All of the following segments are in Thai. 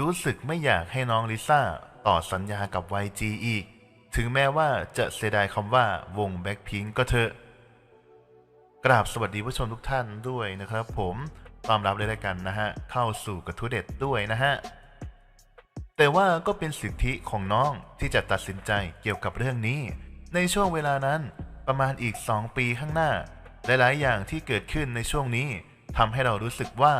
รู้สึกไม่อยากให้น้องลิซ่าต่อสัญญากับ YG อีก ถึงแม้ว่าจะเสียดายคำว่าวงแบ็คพิงก็เถอะ กราบสวัสดีผู้ชมทุกท่านด้วยนะครับผมต้อนรับเลยละกันนะฮะ เข้าสู่กระทู้เด็ดด้วยนะฮะ แต่ว่าก็เป็นสิทธิของน้องที่จะตัดสินใจเกี่ยวกับเรื่องนี้ ในช่วงเวลานั้นประมาณอีก 2 ปีข้างหน้า หลาย ๆ อย่างที่เกิดขึ้นในช่วงนี้ทำให้เรารู้สึกว่า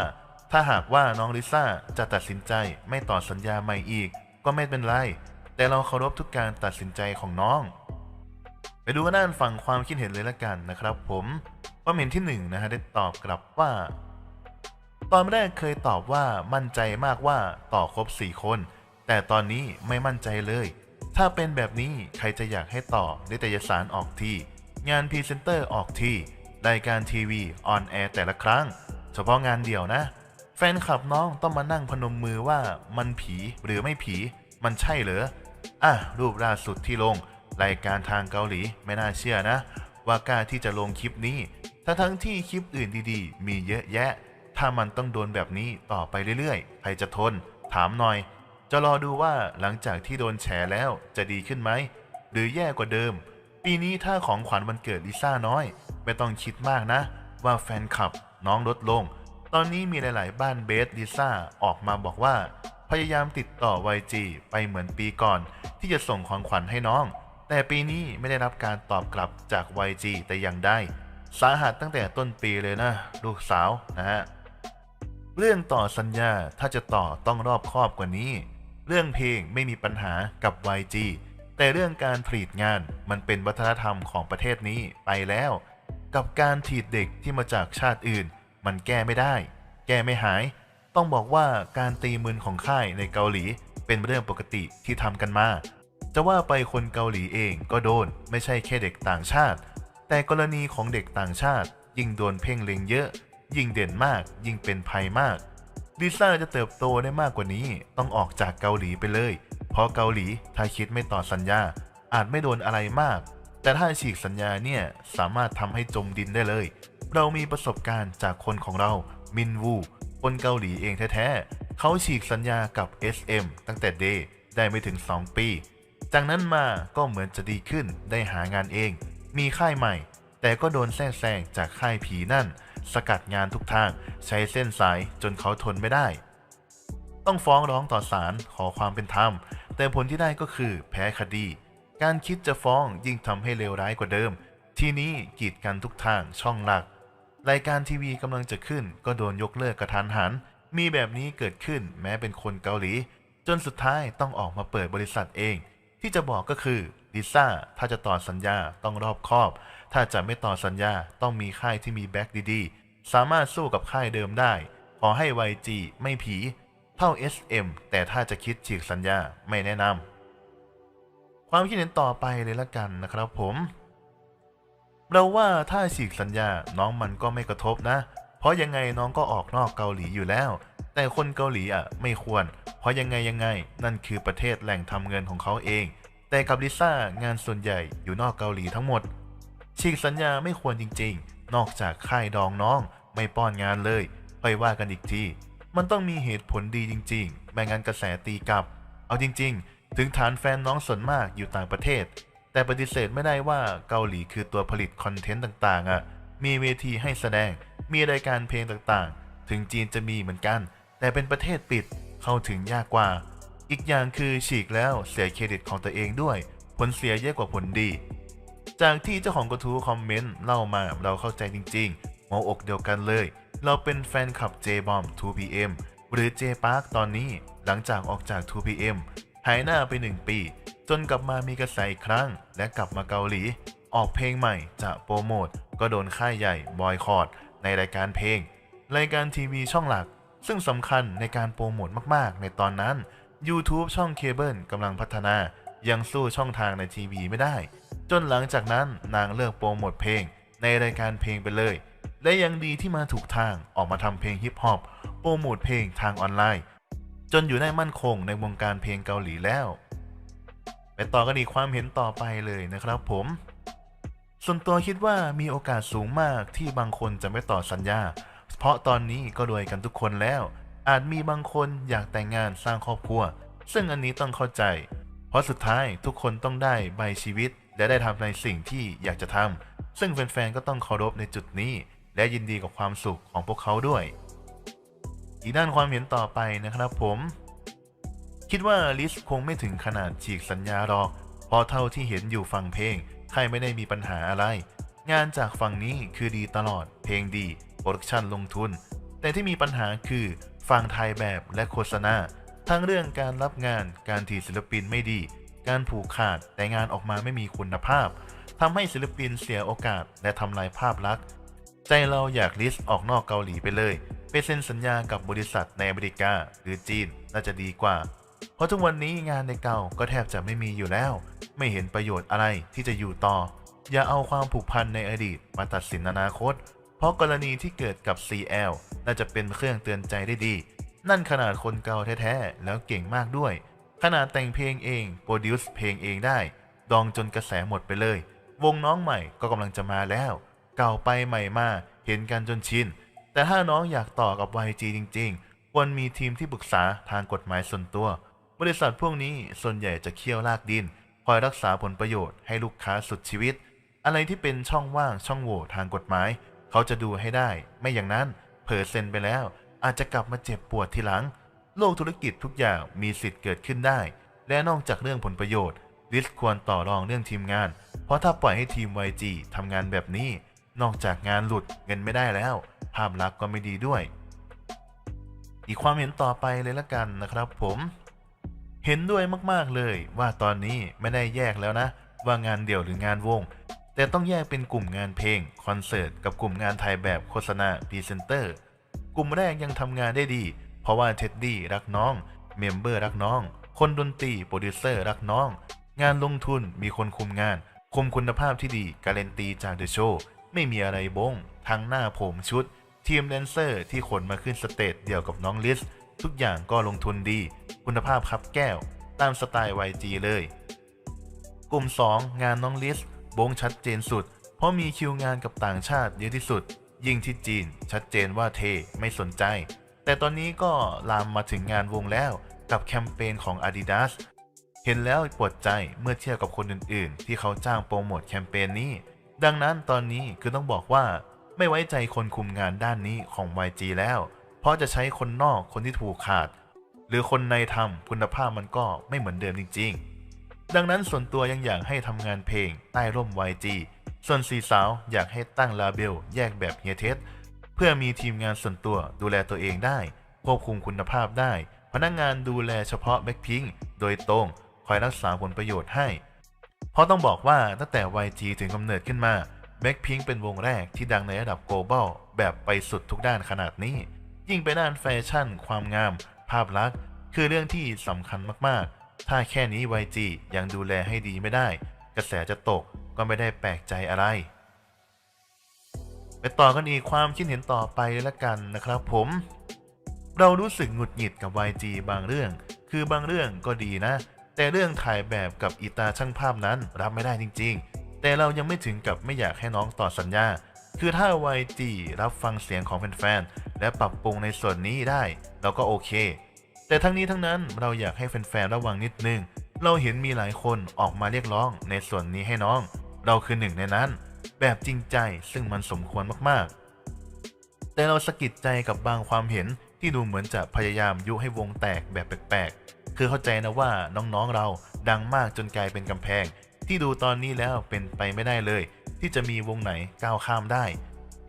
ถ้าหากว่าน้องลิซ่าจะตัดสินใจไม่ต่อสัญญาใหม่อีก ก็ไม่เป็นไร แต่เราเคารพทุกการตัดสินใจของน้อง ไปดูกันด้านฝั่งความคิดเห็นเลยละกันนะครับผมว่าเมนที่หนึ่งนะฮะได้ตอบกลับว่า ตอนแรกเคยตอบว่ามั่นใจมากว่าต่อครบ 4 คน แต่ตอนนี้ไม่มั่นใจเลย ถ้าเป็นแบบนี้ใครจะอยากให้ต่อนิตยสารออกทีงานพรีเซนเตอร์ออกทีรายการทีวีออนแอร์แต่ละครั้ง เฉพาะงานเดี่ยวนะ แฟนคลับน้องต้องมานั่งพนมมือว่ามันผีหรือไม่ผีมันใช่เหรออะรูปล่าสุดที่ลง รายการทางเกาหลีไม่น่าเชื่อนะ ว่ากล้าที่จะลงคลิปนี้ ทั้งทั้งที่คลิปอื่นดีๆ มีเยอะแยะ ถ้ามันต้องโดนแบบนี้ต่อไปเรื่อยๆ ใครจะทน ถามหน่อย จะรอดูว่าหลังจากที่โดนแฉแล้วจะดีขึ้นไหม หรือแย่กว่าเดิม ปีนี้ถ้าของขวัญวันเกิดลิซ่าน้อย ไม่ต้องคิดมากนะ ว่าแฟนคลับน้องลดลง ตอนนี้มีหลาย ๆ บ้านเบสลิซ่าออกมาบอกว่า พยายามติดต่อ YG ไปเหมือนปีก่อน ที่จะส่งของขวัญให้น้อง แต่ปีนี้ไม่ได้รับการตอบกลับจาก YG แต่อย่างใดสาหัสตั้งแต่ต้นปีเลยนะ ลูกสาวนะฮะเรื่องต่อสัญญาถ้าจะต่อต้องรอบคอบกว่านี้ เรื่องเพลงไม่มีปัญหากับ YG แต่เรื่องการผลิตงานมันเป็นวัฒนธรรมของประเทศนี้ไปแล้ว กับการถีดเด็กที่มาจากชาติอื่น มันแก้ไม่ได้ แก้ไม่หาย ต้องบอกว่าการตีมืนของค่ายในเกาหลี เป็นเรื่องปกติที่ทำกันมา จะว่าไปคนเกาหลีเองก็โดน ไม่ใช่แค่เด็กต่างชาติ แต่กรณีของเด็กต่างชาติ ยิ่งโดนเพ่งเล็งเยอะ ยิ่งเด่นมาก ยิ่งเป็นภัยมากลิซ่าจะเติบโตได้มากกว่านี้ต้องออกจากเกาหลีไปเลย เพราะเกาหลีถ้าคิดไม่ต่อสัญญา อาจไม่โดนอะไรมาก แต่ถ้าฉีกสัญญาเนี่ยสามารถทำให้จมดินได้เลย เรามีประสบการณ์จากคนของเรา มินวู คนเกาหลีเองแท้ๆ เขาฉีกสัญญากับ SM ตั้งแต่เดย์ได้ไม่ถึง 2 ปี จากนั้นมาก็เหมือนจะดีขึ้นได้หางานเอง มีค่ายใหม่ แต่ก็โดนแทรกแซงจากค่ายผีนั่น สกัดงานทุกทาง ใช้เส้นสายจนเขาทนไม่ได้ ต้องฟ้องร้องต่อศาลขอความเป็นธรรม แต่ผลที่ได้ก็คือแพ้คดี การคิดจะฟ้องยิ่งทำให้เลวร้ายกว่าเดิม ทีนี้กีดกันทุกทางช่องหลัก รายการทีวีกำลังจะขึ้น ก็โดนยกเลิกกระทันหัน มีแบบนี้เกิดขึ้นแม้เป็นคนเกาหลี จนสุดท้ายต้องออกมาเปิดบริษัทเอง ที่จะบอกก็คือลิซ่าถ้าจะต่อสัญญาต้องรอบคอบ ถ้าจะไม่ต่อสัญญาต้องมีค่ายที่มีแบ็กดีๆ สามารถสู้กับค่ายเดิมได้ ขอให้ YG ไม่ผีเท่า SM แต่ถ้าจะคิดฉีกสัญญาไม่แนะนำความคิดเห็นต่อไปเลยละกันนะครับผม เราว่าถ้าฉีกสัญญาน้องมันก็ไม่กระทบนะ เพราะยังไงน้องก็ออกนอกเกาหลีอยู่แล้ว แต่คนเกาหลีอะไม่ควร เพราะยังไงยังไง นั่นคือประเทศแหล่งทำเงินของเขาเอง แต่กับลิซ่างานส่วนใหญ่อยู่นอกเกาหลีทั้งหมด ฉีกสัญญาไม่ควรจริง ๆ นอกจากค่ายดองน้อง ไม่ป้อนงานเลยไปว่ากันอีกทีมันต้องมีเหตุผลดีจริง ๆ ไม่งั้นกระแสตีกลับ เอาจริง ๆ ถึงฐานแฟนน้องส่วนมากอยู่ต่างประเทศ แต่ปฏิเสธไม่ได้ว่าเกาหลีคือตัวผลิตคอนเทนต์ต่างๆอะ มีเวทีให้แสดง มีรายการเพลงต่างๆ ถึงจีนจะมีเหมือนกัน แต่เป็นประเทศปิดเข้าถึงยากกว่า อีกอย่างคือฉีกแล้วเสียเครดิตของตัวเองด้วย ผลเสียเยอะกว่าผลดี จากที่เจ้าของกระทู้คอมเมนต์เล่ามาเราเข้าใจจริงๆหัวอกเดียวกันเลย เราเป็นแฟนคลับ J-Bomb 2PM หรือ J-Park ตอนนี้หลังจากออกจาก 2PM หายหน้าไป 1 ปี จนกลับมามีกระแสอีกครั้ง และกลับมาเกาหลี ออกเพลงใหม่จะโปรโมท ก็โดนค่ายใหญ่บอยคอรดในรายการเพลง รายการทีวีช่องหลัก ซึ่งสำคัญในการโปรโมทมากๆ ในตอนนั้น YouTube ช่องเคเบิลกำลังพัฒนา ยังสู้ช่องทางในทีวีไม่ได้ จนหลังจากนั้นนางเลิกโปรโมทเพลง ในรายการเพลงไปเลย และยังดีที่มาถูกทางออกมาทำเพลงฮิปฮอปโปรโมทเพลงทางออนไลน์ จนอยู่ได้มั่นคงในวงการเพลงเกาหลีแล้ว ไปต่อกันอีกความเห็นต่อไปเลยนะครับผม ส่วนตัวคิดว่ามีโอกาสสูงมากที่บางคนจะไม่ต่อสัญญา เพราะตอนนี้ก็รวยกันทุกคนแล้ว อาจมีบางคนอยากแต่งงานสร้างครอบครัว ซึ่งอันนี้ต้องเข้าใจ เพราะสุดท้ายทุกคนต้องได้ใบชีวิต และได้ทำในสิ่งที่อยากจะทำซึ่งแฟนๆก็ต้องเคารพในจุดนี้ และยินดีกับความสุขของพวกเขาด้วย อีกด้านความเห็นต่อไปนะครับผม คิดว่าลิสคงไม่ถึงขนาดฉีกสัญญาหรอกเพราะเท่าที่เห็นอยู่ฟังเพลงใครไม่ได้มีปัญหาอะไร งานจากฝั่งนี้คือดีตลอด เพลงดีโปรดักชันลงทุน แต่ที่มีปัญหาคือฟังไทยแบบและโฆษณาทั้งเรื่องการรับงานการถีศิลปินไม่ดี การผูกขาดแต่งานออกมาไม่มีคุณภาพทำให้ศิลปินเสียโอกาสและทำลายภาพลักษณ์ใจเราอยากลิสต์ออกนอกเกาหลีไปเลย ไปเซ็นสัญญากับบริษัทในอเมริกาหรือจีนน่าจะดีกว่า เพราะทุกวันนี้งานในเก่าก็แทบจะไม่มีอยู่แล้ว ไม่เห็นประโยชน์อะไรที่จะอยู่ต่อ อย่าเอาความผูกพันในอดีตมาตัดสินอนาคต เพราะกรณีที่เกิดกับ CL น่าจะเป็นเครื่องเตือนใจได้ดี นั่นขนาดคนเก่าแท้ๆ แล้วเก่งมากด้วย ขนาดแต่งเพลงเองโปรดิวซ์เพลงเองได้ ดองจนกระแสหมดไปเลย วงน้องใหม่ก็กำลังจะมาแล้ว เก่าไปใหม่มาเห็นกันจนชิน แต่ถ้าน้องอยากต่อกับ YG จริง ๆ ควรมีทีมที่ปรึกษาทางกฎหมายส่วนตัว บริษัทพวกนี้ส่วนใหญ่จะเคี่ยวลากดิน คอยรักษาผลประโยชน์ให้ลูกค้าสุดชีวิต อะไรที่เป็นช่องว่างช่องโหว่ทางกฎหมาย เขาจะดูให้ได้ ไม่อย่างนั้นเผลอเซ็นไปแล้ว อาจจะกลับมาเจ็บปวดทีหลัง โลกธุรกิจทุกอย่างมีสิทธิ์เกิดขึ้นได้ และนอกจากเรื่องผลประโยชน์ลิสควรต่อรองเรื่องทีมงาน เพราะถ้าปล่อยให้ทีม YG ทำงานแบบนี้ นอกจากงานหลุดเงินไม่ได้แล้ว ภาพลักษณ์ก็ไม่ดีด้วย อีกความเห็นต่อไปเลยละกันนะครับผมเห็นด้วยมากๆเลยว่าตอนนี้ไม่ได้แยกแล้วนะ ว่างานเดี่ยวหรืองานวง แต่ต้องแยกเป็นกลุ่มงานเพลงคอนเสิร์ตกับกลุ่มงานถ่ายแบบโฆษณาพรีเซนเตอร์ กลุ่มแรกยังทำงานได้ดี เพราะว่าเท็ดดี้รักน้อง เมมเบอร์รักน้อง คนดนตรีโปรดิวเซอร์รักน้อง งานลงทุนมีคนคุมงาน คุมคุณภาพที่ดีการันตีจากเดอะโชว์ไม่มีอะไรบงทั้งหน้าผมชุด ทีมแดนเซอร์ที่ขนมาขึ้นสเตจเดียวกับน้องลิส ทุกอย่างก็ลงทุนดี คุณภาพครับแก้ว ตามสไตล์ YG เลย กลุ่ม 2 งานน้องลิสบงชัดเจนสุด เพราะมีคิวงานกับต่างชาติเยอะที่สุด ยิ่งที่จีน ชัดเจนว่าเทไม่สนใจ แต่ตอนนี้ก็ลามมาถึงงานวงแล้วกับแคมเปญของ Adidas เห็นแล้วปวดใจเมื่อเทียบกับคนอื่น ๆ ที่เขาจ้างโปรโมทแคมเปญนี้ ดังนั้นตอนนี้คือต้องบอกว่า ไม่ไว้ใจคนคุมงานด้านนี้ของ YG แล้ว เพราะจะใช้คนนอกคนที่ถูกขาด หรือคนในทำคุณภาพมันก็ไม่เหมือนเดิมจริง ๆ ดังนั้นส่วนตัวยังอยากให้ทำงานเพลงใต้ร่ม YG ส่วนสีสาวอยากให้ตั้งลาเบลแยกแบบเฮียเทสเพื่อมีทีมงานส่วนตัวดูแลตัวเองได้ ควบคุมคุณภาพได้ พนักงานดูแลเฉพาะแบ็คพิงโดยตรงคอยรักษาผลประโยชน์ให้ เพราะต้องบอกว่าตั้งแต่ YG ถึงกำเนิดขึ้นมา Blackpink เป็นวงแรกที่ดังในระดับ global แบบไปสุดทุกด้านขนาดนี้ ยิ่งไปด้านแฟชั่น ความงาม ภาพลักษณ์ คือเรื่องที่สำคัญมากๆ ถ้าแค่นี้ YG ยังดูแลให้ดีไม่ได้ กระแสจะตกก็ไม่ได้แปลกใจอะไรไปต่อกันอีกความคิดเห็นต่อไปละกันนะครับผม เรารู้สึกหงุดหงิดกับ YG บางเรื่อง คือบางเรื่องก็ดีนะ แต่เรื่องถ่ายแบบกับอีตาช่างภาพนั้นรับไม่ได้จริง ๆ แต่เรายังไม่ถึงกับไม่อยากให้น้องต่อสัญญา คือถ้า YG รับฟังเสียงของแฟนๆ และปรับปรุงในส่วนนี้ได้ เราก็โอเค แต่ทั้งนี้ทั้งนั้นเราอยากให้แฟนๆ ระวังนิดนึง เราเห็นมีหลายคนออกมาเรียกร้องในส่วนนี้ให้น้อง เราคือหนึ่งในนั้น แบบจริงใจซึ่งมันสมควรมากๆ แต่เราสะกิดใจกับบางความเห็นที่ดูเหมือนจะพยายามยุให้วงแตกแบบแปลกๆ คือเข้าใจนะว่าน้องๆ เราดังมากจนกลายเป็นกำแพง ที่ดูตอนนี้แล้วเป็นไปไม่ได้เลย ที่จะมีวงไหนก้าวข้ามได้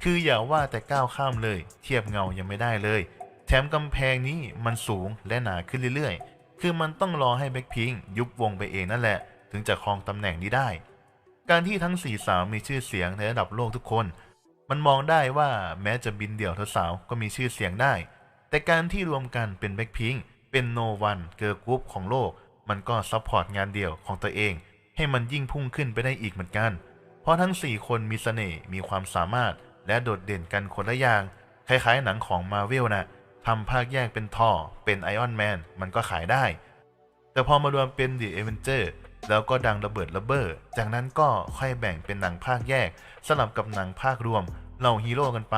คืออย่าว่าแต่ก้าวข้ามเลย เทียบเงายังไม่ได้เลย แถมกำแพงนี้มันสูงและหนาขึ้นเรื่อยๆ คือมันต้องรอให้แบ็คพิงยุบวงไปเองนั่นแหละ ถึงจะครองตำแหน่งนี้ได้ การที่ทั้งสี่สาวมีชื่อเสียงในระดับโลกทุกคน มันมองได้ว่าแม้จะบินเดี่ยวเธอสาวก็มีชื่อเสียงได้ แต่การที่รวมกันเป็นแบ็คพิงเป็นโนวันเกิร์ลกรุ๊ปของโลก มันก็ซัพพอร์ตงานเดี่ยวของตัวเอง ให้มันยิ่งพุ่งขึ้นไปได้อีกเหมือนกัน เพราะทั้ง 4 คนมีเสน่ห์มีความสามารถ และโดดเด่นกันคนละอย่าง คล้ายๆหนังของมาเวลนะทำภาคแยกเป็นทอเป็นไอออนแมนมันก็ขายได้ แต่พอมารวมเป็น The Avenger แล้วก็ดังระเบิดระเบ้อจากนั้นก็ค่อยแบ่งเป็นหนังภาคแยก สลับกับหนังภาครวมเหล่าฮีโร่กันไป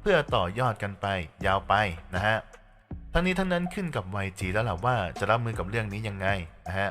เพื่อต่อยอดกันไป ยาวไปนะฮะทั้งนี้ทั้งนั้นขึ้นกับ YG แล้วล่ะว่าจะรับมือกับเรื่องนี้ยังไงนะฮะ